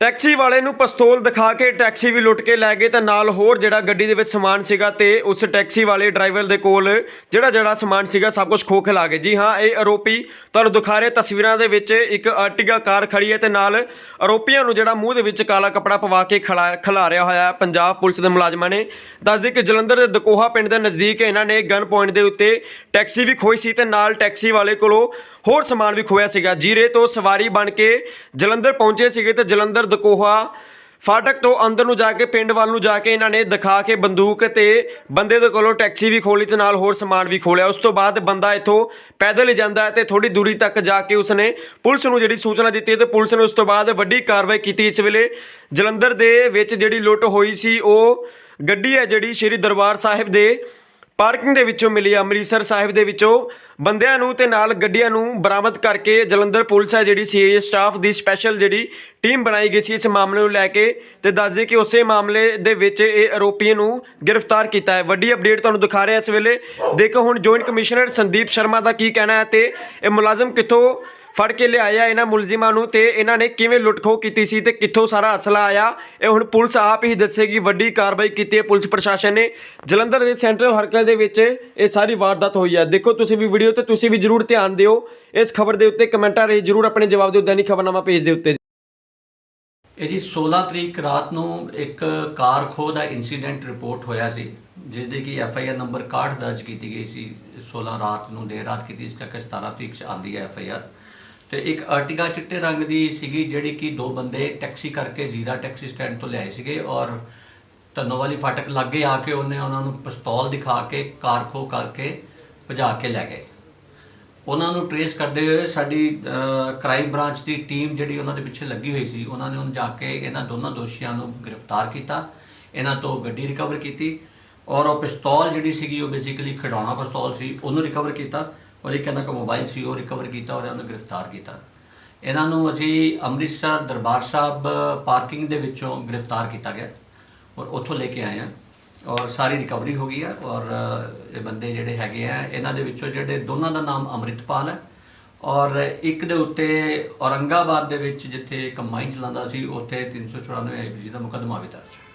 Taxi ਵਾਲੇ ਨੂੰ ਪਿਸਤੌਲ ਦਿਖਾ ਕੇ ਟੈਕਸੀ ਵੀ ਲੁੱਟ ਕੇ ਲੈ ਗਏ ਤੇ ਨਾਲ ਹੋਰ ਜਿਹੜਾ ਗੱਡੀ ਦੇ ਵਿੱਚ ਸਮਾਨ ਸੀਗਾ ਤੇ ਉਸ ਟੈਕਸੀ ਵਾਲੇ ਡਰਾਈਵਰ ਦੇ ਕੋਲ ਜਿਹੜਾ ਜਿਹੜਾ ਸਮਾਨ ਸੀਗਾ ਸਭ ਕੁਝ ਖੋਹ ਖਿਲਾ ਗਏ। ਜੀ ਹਾਂ, ਇਹ ਆਰੋਪੀ ਤੁਹਾਨੂੰ ਦਿਖਾ ਰਹੇ, ਤਸਵੀਰਾਂ ਦੇ ਵਿੱਚ ਇੱਕ ਆਰਟੀਗਾ ਕਾਰ ਖੜੀ ਹੈ ਤੇ ਨਾਲ ਆਰੋਪੀਆਂ ਨੂੰ ਜਿਹੜਾ ਮੂੰਹ ਦੇ ਵਿੱਚ ਕਾਲਾ ਕਪੜਾ ਪਵਾ ਕੇ ਖਿਲਾ ਰਿਹਾ ਹੋਇਆ ਪੰਜਾਬ ਪੁਲਿਸ ਦੇ ਮੁਲਾਜ਼ਮਾਂ ਨੇ ਦੱਸਦੇ ਕਿ ਜਲੰਧਰ ਦੇ ਦਕੋਹਾ ਪਿੰਡ ਦੇ ਨਜ਼ਦੀਕ ਇਹਨਾਂ ਨੇ ਗਨ ਪੁਆਇੰਟ ਦੇ ਉੱਤੇ ਟੈਕਸੀ ਵੀ ਖੋਈ ਸੀ ਤੇ ਨਾਲ ਟੈਕਸੀ ਵਾਲੇ ਕੋਲੋਂ ਹੋਰ ਸਮਾਨ ਵੀ ਖੋਇਆ ਸੀਗਾ। ਜੀਰੇ ਤੋਂ ਸਵਾਰੀ ਬਣ ਕੇ ਜਲੰਧਰ ਪਹੁੰਚੇ ਸੀਗੇ ਤੇ ਜਲੰਧਰ ਦਕੋਹਾ ਫਾਟਕ ਤੋਂ ਅੰਦਰ ਨੂੰ ਜਾ ਕੇ, ਪਿੰਡ ਵੱਲ ਨੂੰ ਜਾ ਕੇ ਇਹਨਾਂ ਨੇ ਦਿਖਾ ਕੇ ਬੰਦੂਕ ਤੇ ਬੰਦੇ ਦੇ ਕੋਲੋਂ ਟੈਕਸੀ ਵੀ ਖੋਲੀ ਤੇ ਨਾਲ ਹੋਰ ਸਮਾਨ ਵੀ ਖੋਲਿਆ ਉਸ ਤੋਂ ਬਾਅਦ ਬੰਦਾ ਇੱਥੋਂ ਪੈਦਲ ਹੀ ਜਾਂਦਾ ਹੈ ਤੇ ਥੋੜੀ ਦੂਰੀ ਤੱਕ ਜਾ ਕੇ ਉਸਨੇ ਪੁਲਿਸ ਨੂੰ ਜਿਹੜੀ ਸੂਚਨਾ ਦਿੱਤੀ ਤੇ ਪੁਲਿਸ ਨੇ ਉਸ ਤੋਂ ਬਾਅਦ ਵੱਡੀ ਕਾਰਵਾਈ ਕੀਤੀ। ਇਸ ਵੇਲੇ ਜਲੰਧਰ ਦੇ ਵਿੱਚ ਜਿਹੜੀ ਲੁੱਟ ਹੋਈ ਸੀ, ਉਹ ਗੱਡੀ ਹੈ ਜਿਹੜੀ ਸ਼੍ਰੀ ਦਰਬਾਰ ਸਾਹਿਬ ਦੇ ਪਾਰਕਿੰਗ ਦੇ ਵਿੱਚੋਂ ਮਿਲੀ ਅੰਮ੍ਰਿਤਸਰ ਸਾਹਿਬ ਦੇ ਵਿੱਚੋਂ ਬੰਦਿਆਂ ਨੂੰ ਤੇ ਨਾਲ ਗੱਡੀਆਂ ਨੂੰ ਬਰਾਮਦ ਕਰਕੇ ਜਲੰਧਰ ਪੁਲਿਸ ਹੈ ਜਿਹੜੀ ਸੀਏ ਸਟਾਫ ਦੀ ਸਪੈਸ਼ਲ ਜਿਹੜੀ ਟੀਮ ਬਣਾਈ ਗਈ ਸੀ ਇਸ ਮਾਮਲੇ ਨੂੰ ਲੈ ਕੇ ਤੇ ਦੱਸਦੇ ਕਿ ਉਸੇ ਮਾਮਲੇ ਦੇ ਵਿੱਚ ਇਹ ਆਰੋਪੀ ਨੂੰ ਗ੍ਰਿਫਤਾਰ ਕੀਤਾ ਹੈ। ਵੱਡੀ ਅਪਡੇਟ ਤੁਹਾਨੂੰ ਦਿਖਾ ਰਿਹਾ ਇਸ ਵੇਲੇ। ਦੇਖੋ ਹੁਣ ਜੁਆਇੰਟ ਕਮਿਸ਼ਨਰ ਸੰਦੀਪ ਸ਼ਰਮਾ ਦਾ ਕੀ ਕਹਿਣਾ ਹੈ ਤੇ ਇਹ ਮੁਲਾਜ਼ਮ ਕਿੱਥੋਂ ਫੜ ਕੇ ਲਿਆਇਆ ਇਹਨਾਂ ਮੁਲਜ਼ਮਾਂ ਨੂੰ ਤੇ ਇਹਨਾਂ ਨੇ ਕਿਵੇਂ ਲੁੱਟਖੋ ਕੀਤੀ ਸੀ ਤੇ ਕਿੱਥੋਂ ਸਾਰਾ ਅਸਲਾ ਆਇਆ, ਇਹ ਹੁਣ ਪੁਲਿਸ ਆਪ ਹੀ ਦੱਸੇਗੀ, ਵੱਡੀ ਕਾਰਵਾਈ ਕੀਤੀ ਹੈ ਪੁਲਿਸ ਪ੍ਰਸ਼ਾਸਨ ਨੇ। ਜਲੰਧਰ ਦੇ ਸੈਂਟਰਲ ਹਰਕਤ ਦੇ ਵਿੱਚ ਇਹ ਸਾਰੀ ਵਾਰਦਾਤ ਹੋਈ ਹੈ। ਦੇਖੋ ਤੁਸੀਂ ਵੀ ਵੀਡੀਓ ਤੇ, ਤੁਸੀਂ ਵੀ ਜਰੂਰ ਧਿਆਨ ਦਿਓ। ਇਸ ਖਬਰ ਦੇ ਉੱਤੇ ਕਮੈਂਟਾਂ ਰਾਹੀਂ, ਜਰੂਰ ਆਪਣੇ ਜਵਾਬ ਦਿਓ, ਦੈਨਿਕ ਖਬਰਨਾਮਾ ਪੇਜ ਦੇ ਉੱਤੇ। ਇਹ ਜੀ 16 ਤਰੀਕ ਰਾਤ ਨੂੰ ਇੱਕ ਕਾਰ ਖੋਹ ਦਾ ਇਨਸੀਡੈਂਟ ਰਿਪੋਰਟ ਹੋਇਆ ਸੀ ਜਿਸ ਦੇ ਕਿ ਐਫ ਆਈ ਆਰ ਨੰਬਰ 61 ਦਰਜ ਕੀਤੀ ਗਈ ਸੀ। 16 ਰਾਤ ਨੂੰ ਦੇਰ ਰਾਤ ਕੀਤੀ ਇਸ ਕਰਕੇ 17 ਤਰੀਕ ਚ ਆਂਦੀ ਹੈ ਐਫ ਆਈ ਆਰ ਤੇ ਇੱਕ ਆਰਟਿਗਾ ਚਿੱਟੇ ਰੰਗ ਦੀ ਸੀਗੀ ਜਿਹੜੀ ਕਿ ਦੋ ਬੰਦੇ ਟੈਕਸੀ ਕਰਕੇ ਜ਼ੀਰਾ ਟੈਕਸੀ ਸਟੈਂਡ ਤੋਂ ਲਿਆਏ ਸੀਗੇ ਔਰ ਧੰਨੋਵਾਲੀ ਫਾਟਕ ਲਾਗੇ ਆ ਕੇ ਉਹਨੇ ਉਹਨਾਂ ਨੂੰ ਪਿਸਤੌਲ ਦਿਖਾ ਕੇ, ਕਾਰ ਖੋ ਕਰਕੇ ਭਜਾ ਕੇ ਲੈ ਗਏ। ਉਹਨਾਂ ਨੂੰ ਟਰੇਸ ਕਰਦੇ ਹੋਏ ਸਾਡੀ ਕ੍ਰਾਈਮ ਬ੍ਰਾਂਚ ਦੀ ਟੀਮ ਜਿਹੜੀ ਉਹਨਾਂ ਦੇ ਪਿੱਛੇ ਲੱਗੀ ਹੋਈ ਸੀ, ਉਹਨਾਂ ਨੇ ਉਹਨੂੰ ਜਾ ਕੇ ਇਹਨਾਂ ਦੋਨਾਂ ਦੋਸ਼ੀਆਂ ਨੂੰ ਗ੍ਰਿਫਤਾਰ ਕੀਤਾ, ਇਹਨਾਂ ਤੋਂ ਗੱਡੀ ਰਿਕਵਰ ਕੀਤੀ ਔਰ ਉਹ ਪਿਸਤੌਲ ਜਿਹੜੀ ਸੀਗੀ ਉਹ ਬੇਸਿਕਲੀ ਖਿਡੌਣਾ ਪਿਸਤੌਲ ਸੀ, ਉਹਨੂੰ ਰਿਕਵਰ ਕੀਤਾ ਔਰ ਇੱਕ ਇਹਨਾਂ ਦਾ ਮੋਬਾਈਲ ਸੀ, ਉਹ ਰਿਕਵਰ ਕੀਤਾ, ਔਰ ਇਹਨਾਂ ਨੂੰ ਗ੍ਰਿਫਤਾਰ ਕੀਤਾ। ਇਹਨਾਂ ਨੂੰ ਅਸੀਂ ਅੰਮ੍ਰਿਤਸਰ ਦਰਬਾਰ ਸਾਹਿਬ ਪਾਰਕਿੰਗ ਦੇ ਵਿੱਚੋਂ ਗ੍ਰਿਫਤਾਰ ਕੀਤਾ ਗਿਆ ਔਰ ਉੱਥੋਂ ਲੈ ਕੇ ਆਏ ਹਾਂ ਔਰ ਸਾਰੀ ਰਿਕਵਰੀ ਹੋ ਗਈ ਹੈ ਔਰ ਇਹ ਬੰਦੇ ਜਿਹੜੇ ਹੈਗੇ ਆ, ਇਹਨਾਂ ਦੇ ਵਿੱਚੋਂ ਜਿਹੜੇ ਦੋਨਾਂ ਦਾ ਨਾਮ ਅੰਮ੍ਰਿਤਪਾਲ ਹੈ। ਔਰ ਇੱਕ ਦੇ ਉੱਤੇ ਔਰੰਗਾਬਾਦ ਦੇ ਵਿੱਚ ਜਿੱਥੇ ਕੰਬਾਈਨ ਚਲਾਉਂਦਾ ਸੀ, ਉੱਥੇ 394 ਆਈਪੀਸੀ ਦਾ ਮੁਕੱਦਮਾ ਵੀ ਦਰਜ ਹੈ।